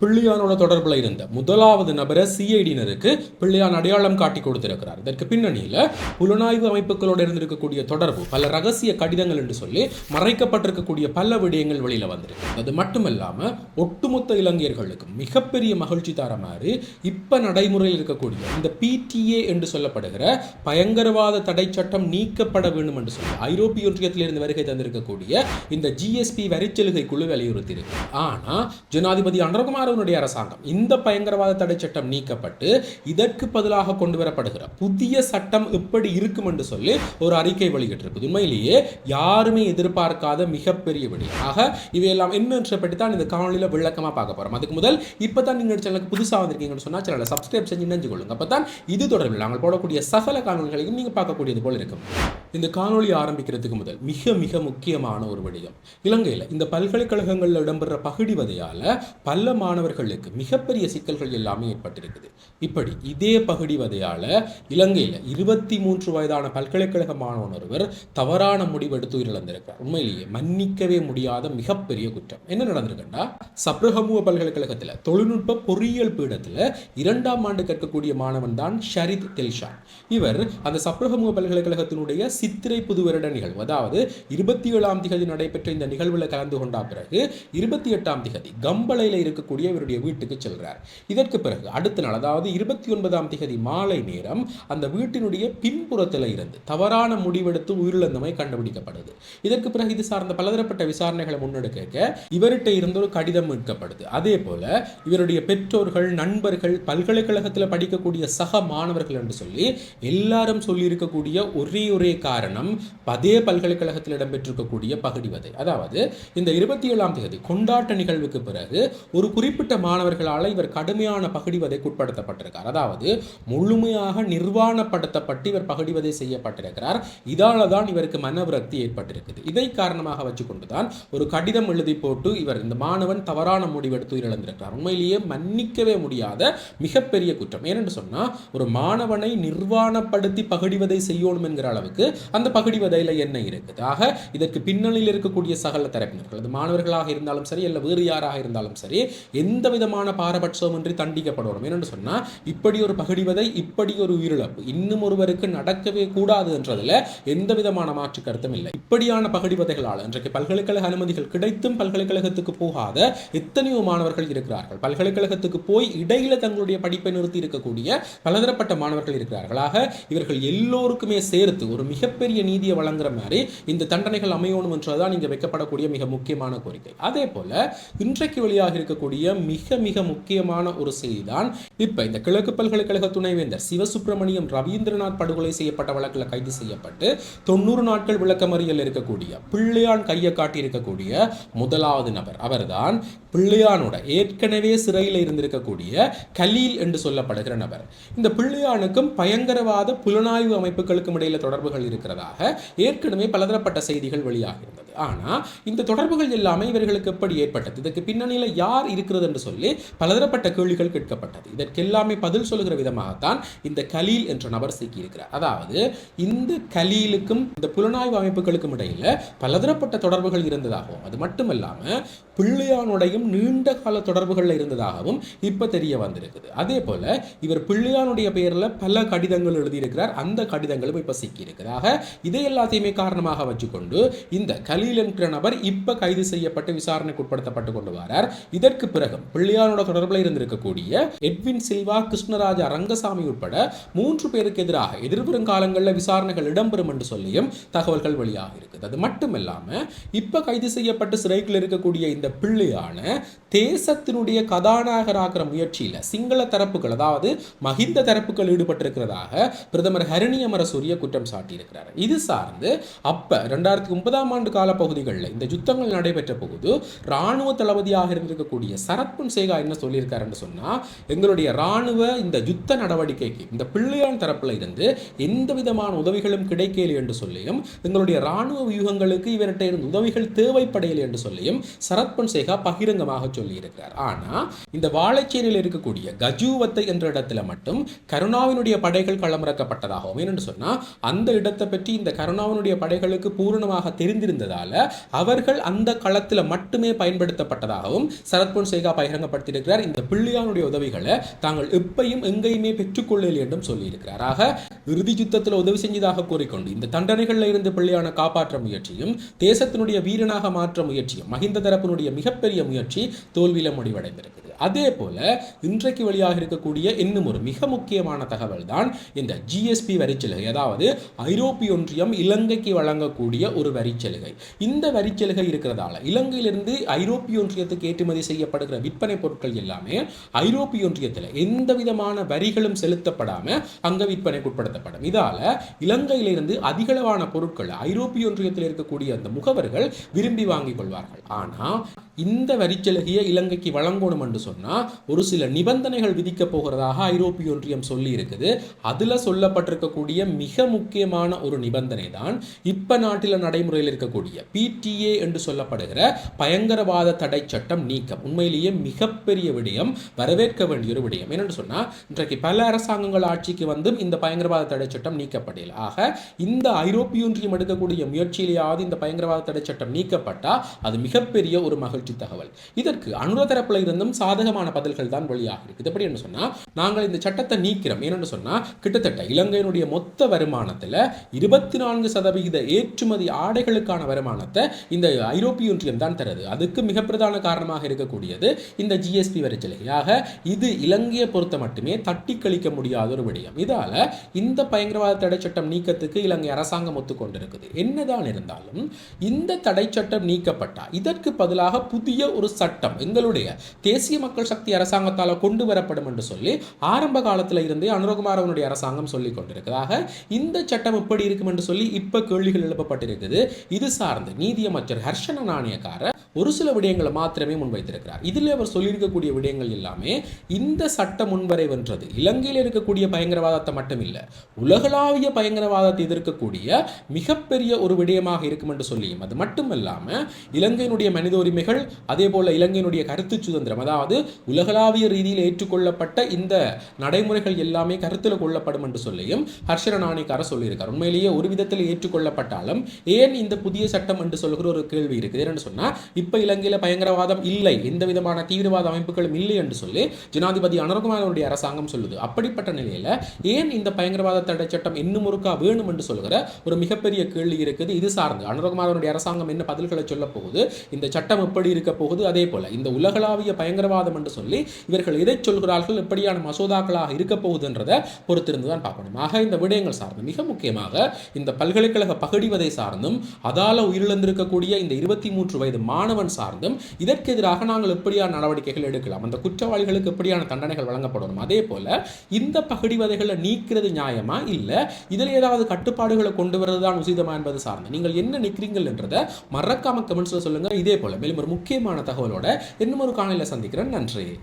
பிள்ளையானோட தொடர்பில் இருந்த முதலாவது நபரை சிஐடியினருக்கு பிள்ளையான் அடையாளம் காட்டி கொடுத்திருக்கிறார். இதற்கு பின்னணியில் புலனாய்வு அமைப்புகளோடு இருந்திருக்கக்கூடிய தொடர்பு பல ரகசிய கடிதங்கள் என்று சொல்லி மறைக்கப்பட்டிருக்கக்கூடிய பல விடயங்கள் வெளியில வந்திருக்கு. அது மட்டுமல்லாம ஒட்டுமொத்த இலங்கையர்களுக்கும் மிகப்பெரிய மகிழ்ச்சி தர மாதிரி இப்ப நடைமுறையில் இருக்கக்கூடிய இந்த பிடிஏ என்று சொல்லப்படுகிற பயங்கரவாத தடை சட்டம் நீக்கப்பட வேண்டும் என்று சொல்லி ஐரோப்பிய ஒன்றியத்திலிருந்து வருகை தந்திருக்கக்கூடிய இந்த ஜிஎஸ்பி வரிச்சலுகை குழு வலியுறுத்தி இருக்கு ஆனா ஜனாதிபதி அனுரகுமாரனுடைய அரசாங்கம் இந்த பயங்கரவாத தடை சட்டம் நீக்கப்பட்டு இதற்கு பதிலாக கொண்டு வரப்படுகிற புதிய சட்டம் எப்படி இருக்கும் என்று சொல்லி ஒரு அறிக்கை வெளியிட்டிருக்கு உண்மையிலேயே யாருமே எதிர்பார்க்காத மிகப்பெரிய விடி. ஆக இவையெல்லாம் என்னன்ற பற்றி தான் இந்த காணொலியில் விளக்கமாக பார்க்க போகிறோம் அதுக்கு முதல் இப்போ தான் நீங்கள் சேனலுக்கு புதுசாக வந்திருக்கீங்கன்னு சொன்னால் சேனலை சப்ஸ்கிரைப் செஞ்சு நினைஞ்சு கொள்ளுங்க. அப்போ தான் இது தொடர்பில் நாங்கள் போடக்கூடிய சகல காணொலிகளையும் நீங்கள் பார்க்கக்கூடியது போல் இருக்கும். இந்த காணொலி ஆரம்பிக்கிறதுக்கு முதல் மிக மிக முக்கியமான ஒரு விடயம். இலங்கையில் இந்த பல்கலைக்கழகங்களில் இடம்பெற பகுடிவதையால பல மாணவர்கள் மாணவர்களுக்கு மிகப்பெரிய சிக்கல்கள் எல்லாமே ஏற்பட்டிருக்குது. இப்படி இதே பகுடிவதையால இலங்கையில் இருபத்தி மூன்று வயதான பல்கலைக்கழக மாணவன் ஒருவர் தவறான முடிவெடுத்து உயிரிழந்திருக்கிறார். உண்மையிலேயே மன்னிக்கவே முடியாத மிகப்பெரிய குற்றம். என்ன நடந்திருக்குன்னா சப்ரஹமுவ பல்கலைக்கழகத்தில் தொழில்நுட்ப பொறியியல் பீடத்தில் இரண்டாம் ஆண்டு கற்கக்கூடிய மாணவன் தான் ஷரித் தெல்ஷான் இவர் அந்த சப்ரஹமுவ பல்கலைக்கழகத்தினுடைய சித்திரை புது வருட நிகழ்வு அதாவது இருபத்தி ஏழாம் திகதி நடைபெற்ற இந்த நிகழ்வில் கலந்து கொண்ட பிறகு இருபத்தி எட்டாம் திகதி கம்பளையில் இருக்கக்கூடிய இவருடைய வீட்டுக்கு செல்கிறார் இதற்கு பிறகு அடுத்த நாள் அதாவது இருபத்தி ஒன்பதாம் திகதி மாலை நேரம் அந்த வீட்டினுடைய பின்புறத்தில் இருந்து தவறான முடிவெடுத்து உயிரிழந்தமை கண்டுபிடிக்கப்படுது. இதற்கு பிறகு இது சார்ந்த பலதரப்பட்ட விசாரணைகளை முன்னெடுக்க இவர்கிட்ட இருந்து ஒரு கடிதம் மீட்கப்படுது. அதே போல இவருடைய பெற்றோர்கள் நண்பர்கள் பல்கலைக்கழகத்தில் படிக்கக்கூடிய சக மாணவர்கள் என்று சொல்லி எல்லாரும் சொல்லியிருக்கக்கூடிய ஒரே ஒரே காரணம் அதே பல்கலைக்கழகத்தில் இடம்பெற்றிருக்கக்கூடிய பகுடிவதை அதாவது இந்த இருபத்தி ஏழாம் தேதி கொண்டாட்ட நிகழ்வுக்கு பிறகு ஒரு குறிப்பிட்ட மாணவர்களால் இவர் கடுமையான பகுடிவதைக்கு உட்படுத்தப்பட்டிருக்கார் அதாவது முழுமையாக நிர்வாணப்படுத்தப்பட்டு இவர் பகுடிவதை செய்யப்பட்டிருக்கிறார். இதால தான் இவருக்கு மனவிரக்தி ஏற்பட்டிருக்குது. இதை காரணமாக வச்சுக்கொண்டு தான் ஒரு கடிதம் எழுதி போட்டு இவர் இந்த மாணவன் தவறான முடிவெடுத்து உயிரிழந்திருக்கிறார். உண்மையிலேயே மன்னிக்கவே முடியாத மிகப்பெரிய குற்றம். ஏனென்று சொன்னா ஒரு மாணவனை நிர்வாணப்படுத்தி பகிடிவதை செய்யணும் என்கிற அளவுக்கு அந்த பகுடிவதையில் என்ன இருக்குது? ஆக இதற்கு பின்னணியில் இருக்கக்கூடிய சகல தரப்பினர்கள் அது மாணவர்களாக இருந்தாலும் சரி அல்ல வேறு யாராக இருந்தாலும் சரி எந்த விதமான பாரபட்சமின்றி தண்டிக்கப்படணும். என்னென்னு சொன்னால் இப்படி ஒரு பகடிவதை இப்படி ஒரு உயிரிழப்பு இன்னும் ஒருவருக்கு நடக்கவே கூடாது என்றதில் எந்த விதமான மாற்று கருத்தும் இல்லை. இப்படியான பகடிவதைகளால் இன்றைக்கு பல்கலைக்கழக அனுமதிகள் கிடைத்தும் பல்கலைக்கழகத்துக்கு போகாத எத்தனையோ மாணவர்கள் இருக்கிறார்கள். பல்கலைக்கழகத்துக்கு போய் இடையில தங்களுடைய படிப்பை நிறுத்தி இருக்கக்கூடிய பலதரப்பட்ட மாணவர்கள் இருக்கிறார்கள். ஆக இவர்கள் எல்லோருக்குமே சேர்த்து ஒரு மிகப்பெரிய நீதியை வழங்குற மாதிரி இந்த தண்டனைகள் அமையணும் என்றுதான் இங்கே வைக்கப்படக்கூடிய மிக முக்கியமான கோரிக்கை. அதே போல இன்றைக்கு வெளியாக இருக்கக்கூடிய மிக மிக முக்கியமான ஒரு செய்தி தான் இப்ப இந்த கிழக்கு பல்கலைக்கழக துணைவேந்தர் சிவசுப்பிரமணியம் ரவீந்திரநாத் படுகொலை செய்யப்பட்ட வழக்கில் கைது செய்யப்பட்டு தொண்ணூறு நாட்கள் விளக்கமறியல் இருக்கக்கூடிய பிள்ளையான் கையை காட்டியிருக்கக்கூடிய முதலாவது நபர் அவர்தான் பிள்ளையானோட ஏற்கனவே சிறையில் இருந்திருக்கக்கூடிய கலீல் என்று சொல்லப்படுகிற நபர். இந்த பிள்ளையானுக்கும் பயங்கரவாத புலனாய்வு அமைப்புகளுக்கும் இடையில தொடர்புகள் இருக்கிறதாக ஏற்கனவே பலதரப்பட்ட செய்திகள் வெளியாகியிருந்தது. ஆனால் இந்த தொடர்புகள் எல்லாமே இவர்களுக்கு எப்படி ஏற்பட்டது? இதற்கு பின்னணியில் யார் இருக்கிறது என்று சொல்லி பலதரப்பட்ட கேள்விகள் கேட்கப்பட்டது. இதற்கு எல்லாமே பதில் சொல்லுகிற விதமாகத்தான் இந்த கலீல் என்ற நபர் சிக்கியிருக்கிறார். அதாவது இந்த கலீலுக்கும் இந்த புலனாய்வு அமைப்புகளுக்கும் இடையில பலதரப்பட்ட தொடர்புகள் இருந்ததாகவும் அது மட்டுமல்லாமல் பிள்ளையானுடையும் நீண்ட கால தொடர்புகளில் இருந்ததாகவும் இப்போ தெரிய வந்திருக்குது. அதே போல இவர் பிள்ளையானுடைய பெயரில் பல கடிதங்கள் எழுதியிருக்கிறார். அந்த கடிதங்களும் இப்போ சிக்கியிருக்குது. இதை எல்லாத்தையுமே காரணமாக வச்சுக்கொண்டு இந்த கலீல் என்கிற நபர் இப்ப கைது செய்யப்பட்டு விசாரணைக்கு உட்படுத்தப்பட்டு கொண்டு வரார். இதற்கு பிறகு பிள்ளையாரோட தொடர்பில் இருந்திருக்கக்கூடிய எட்வின் சில்வா கிருஷ்ணராஜா ரங்கசாமி உட்பட மூன்று பேருக்கு எதிராக எதிர்வரும் காலங்களில் விசாரணைகள் இடம்பெறும் என்று சொல்லியும் தகவல்கள் வெளியாக இருக்குது. அது மட்டுமில்லாம இப்ப கைது செய்யப்பட்டு சிறைக்குள் இருக்கக்கூடிய இந்த பிள்ளையான தேசத்தினுடைய கதாநாயகராகிற முயற்சியில சிங்கள தரப்புகள் அதாவது மஹிந்த தரப்புகள் ஈடுபட்டிருக்கிறதாக பிரதமர் ஹரிணியமர சூரிய குற்றம் சாட்டியிருக்கிறார். இது சார்ந்து அப்ப ரெண்டாயிரத்தி ஒன்பதாம் ஆண்டு கால பகுதிகளில் இந்த யுத்தங்கள் நடைபெற்ற போது இராணுவ தளபதியாக இருந்திருக்கக்கூடிய சரத் பொன்சேகா என்ன சொல்லியிருக்காருன்னு சொன்னால் எங்களுடைய இராணுவ இந்த யுத்த நடவடிக்கைக்கு இந்த பிள்ளையான் தரப்பில் இருந்து எந்த விதமான உதவிகளும் கிடைக்கல என்று சொல்லியும் எங்களுடைய இராணுவ வியூகங்களுக்கு இவர்கிட்ட இருந்து உதவிகள் தேவைப்படையலை என்று சொல்லியும் சரத் பொன்சேகா பகிரங்கமாக சொல்லியிருக்கிறார். ஆனால் இந்த வாழைச்சேரியில் இருக்கக்கூடிய கஜூவத்தை என்ற இடத்துல மட்டும் கருணாவினுடைய படைகள் களமிறக்கப்பட்டதாகவும் ஏனென்று சொன்னால் அந்த இடத்தை பற்றி இந்த கருணாவினுடைய படைகளுக்கு பூரணமாக தெரிந்திருந்ததால் இருந்தபடியால அவர்கள் அந்த களத்தில் மட்டுமே பயன்படுத்தப்பட்டதாகவும் சரத் பொன்சேகா பகிரங்கப்படுத்தியிருக்கிறார். இந்த பிள்ளையானுடைய உதவிகளை தாங்கள் எப்பையும் எங்கேயுமே பெற்றுக்கொள்ளல் என்றும் சொல்லியிருக்கிறார். ஆக இறுதி யுத்தத்தில் உதவி செஞ்சதாக கூறிக்கொண்டு இந்த தண்டனைகளில் இருந்து பிள்ளையான காப்பாற்ற முயற்சியும் தேசத்தினுடைய வீரனாக மாற்ற முயற்சியும் மஹிந்த தரப்பினுடைய மிகப்பெரிய முயற்சி தோல்வியில முடிவடைந்திருக்கிறது அதே போல இன்றைக்கு வெளியாக இருக்கக்கூடிய இன்னும் ஒரு மிக முக்கியமான தகவல் தான் இந்த ஜிஎஸ்பி வரிச்சலுகை அதாவது ஐரோப்பிய ஒன்றியம் இலங்கைக்கு வழங்கக்கூடிய ஒரு வரிச்சலுகை இந்த வரிச்சலுகை இருக்கிறதால இலங்கையிலிருந்து ஐரோப்பிய ஒன்றியத்துக்கு ஏற்றுமதி செய்யப்படுகிற விற்பனை பொருட்கள் எல்லாமே ஐரோப்பிய ஒன்றியத்தில் எந்த விதமான வரிகளும் செலுத்தப்படாம அங்க விற்பனைக்கு உட்படுத்தப்படும். இதால இலங்கையிலிருந்து அதிகளவான பொருட்கள் ஐரோப்பிய ஒன்றியத்தில் இருக்கக்கூடிய அந்த முகவர்கள் விரும்பி வாங்கிக் கொள்வார்கள். ஆனா இந்த வரிச்சலுகையை இலங்கைக்கு வழங்கணும் என்று சொன்னால் ஒரு சில நிபந்தனைகள் விதிக்கப் போகிறதாக ஐரோப்பிய ஒன்றியம் சொல்லி இருக்குது அதில் சொல்லப்பட்டிருக்கக்கூடிய மிக முக்கியமான ஒரு நிபந்தனை தான் இப்போ நாட்டில் நடைமுறையில் இருக்கக்கூடிய பிடிஏ என்று சொல்லப்படுகிற பயங்கரவாத தடை சட்டம் நீக்கம். உண்மையிலேயே மிகப்பெரிய விடயம் வரவேற்க வேண்டிய ஒரு விடயம். என்னென்னு சொன்னால் இன்றைக்கு பல அரசாங்கங்கள் ஆட்சிக்கு வந்தும் இந்த பயங்கரவாத தடை சட்டம் நீக்கப்படல ஆக இந்த ஐரோப்பிய ஒன்றியம் எடுக்கக்கூடிய முயற்சியிலேயாவது இந்த பயங்கரவாத தடை சட்டம் நீக்கப்பட்டால் அது மிகப்பெரிய ஒரு மகிழ்ச்சி பற்றி தகவல். இதற்கு அனுர தரப்புல இருந்தும் சாதகமான பதில்கள் தான் வழியாக இருக்குது எப்படி என்று சொன்னால் நாங்கள் இந்த சட்டத்தை நீக்கிறோம். ஏனென்று சொன்னால் கிட்டத்தட்ட இலங்கையினுடைய மொத்த வருமானத்தில் இருபத்தி நான்கு சதவிகித ஏற்றுமதி ஆடைகளுக்கான வருமானத்தை இந்த ஐரோப்பிய ஒன்றியம் தான் தருது. அதுக்கு மிக பிரதான காரணமாக இருக்கக்கூடியது இந்த ஜிஎஸ்பி வரி சலுகையாக இது இலங்கையை பொறுத்த மட்டுமே தட்டி கழிக்க முடியாத ஒரு விடயம். இதால் இந்த பயங்கரவாத தடை சட்டம் நீக்கத்துக்கு இலங்கை அரசாங்கம் ஒத்துக்கொண்டிருக்குது. என்னதான் இருந்தாலும் இந்த தடை சட்டம் நீக்கப்பட்டால் இதற்கு பதிலாக புதிய ஒரு சட்டம் எங்களுடைய தேசிய மக்கள் சக்தி அரசாங்கத்தால் கொண்டு வரப்படும் என்று சொல்லி ஆரம்ப காலத்தில் இருந்தே அனுரகுமாரவனுடைய அரசாங்கம் சொல்லிக் கொண்டிருக்கிறதாக இந்த சட்டம் எப்படி இருக்கும் என்று சொல்லி இப்ப கேள்விகள் எழுப்பப்பட்டிருக்குது. இது சார்ந்து நீதியமைச்சர் ஹர்ஷன நாணயக்கார ஒரு சில விடயங்களை மாத்திரமே முன்வைத்திருக்கிறார். இதில் அவர் சொல்லியிருக்கக்கூடிய விடயங்கள் எல்லாமே இந்த சட்ட முன்வரைவென்றது. இலங்கையில் இருக்கக்கூடிய பயங்கரவாதத்தை மட்டும் இல்லை உலகளாவிய பயங்கரவாதத்தை எதிர்க்கக்கூடிய மிகப்பெரிய ஒரு விடயமாக இருக்கும் என்று சொல்லியும் அது மட்டுமல்லாமல் இலங்கையினுடைய மனித உரிமைகள் அதே போல் இலங்கையினுடைய கருத்து சுதந்திரம் அதாவது உலகளாவிய ரீதியில் ஏற்றுக்கொள்ளப்பட்ட இந்த நடைமுறைகள் எல்லாமே கருத்தில் கொள்ளப்படும் என்று சொல்லியும் ஹர்ஷர நாணிக்கார சொல்லியிருக்கார். உண்மையிலேயே ஒரு விதத்தில் ஏற்றுக்கொள்ளப்பட்டாலும் ஏன் இந்த புதிய சட்டம் என்று சொல்கிற ஒரு கேள்வி இருக்குது. என்னன்னு சொன்னால் இப்போ இலங்கையில் பயங்கரவாதம் இல்லை எந்த விதமான தீவிரவாத அமைப்புகளும் இல்லை என்று சொல்லி ஜனாதிபதி அனுரகுமாரனுடைய அரசாங்கம் சொல்லுது. அப்படிப்பட்ட நிலையில் ஏன் இந்த பயங்கரவாத தடை சட்டம் இன்னும் ஒருக்கா வேணும் என்று சொல்கிற ஒரு மிகப்பெரிய கேள்வி இருக்குது. இது சார்ந்து அனுரகுமாரனுடைய அரசாங்கம் என்ன பதில்களை சொல்ல போகுது? இந்த சட்டம் எப்படி இருக்க போகுது அதே போல. இந்த உலகளாவிய பயங்கரவாதம் என்று சொல்லி இவர்கள் எதை சொல்கிறார்கள் எப்படியான மசோதாக்களாக இருக்க போகுதுன்றதை பொறுத்திருந்து தான் பார்க்கணும். ஆக இந்த விடயங்கள் சார்ந்து மிக முக்கியமாக இந்த பல்கலைக்கழக பகடிவதை சார்ந்தும் அதால உயிரிழந்திருக்கக்கூடிய இந்த இருபத்தி மூன்று வயது மாணவன் சார்ந்தும் இதற்கு எதிராக நாங்கள் எப்படியான நடவடிக்கைகள் எடுக்கலாம்? அந்த குற்றவாளிகளுக்கு எப்படியான தண்டனைகள் வழங்கப்படணும்? அதே போல இந்த பகடிவதைகளை நீக்கிறது நியாயமா? இல்ல இதில் ஏதாவது கட்டுப்பாடுகளை கொண்டு வரது தான் உசிதமா என்பது சார்ந்து நீங்கள் என்ன நிற்கிறீங்கள் என்றதை மறக்காம கமெண்ட்ஸ்ல சொல்லுங்க. இதே போல மேலும் ஒரு முக்கியமான தகவலோட இன்னும் ஒரு காணொலியில் சந்திக்கிறேன். நன்றி.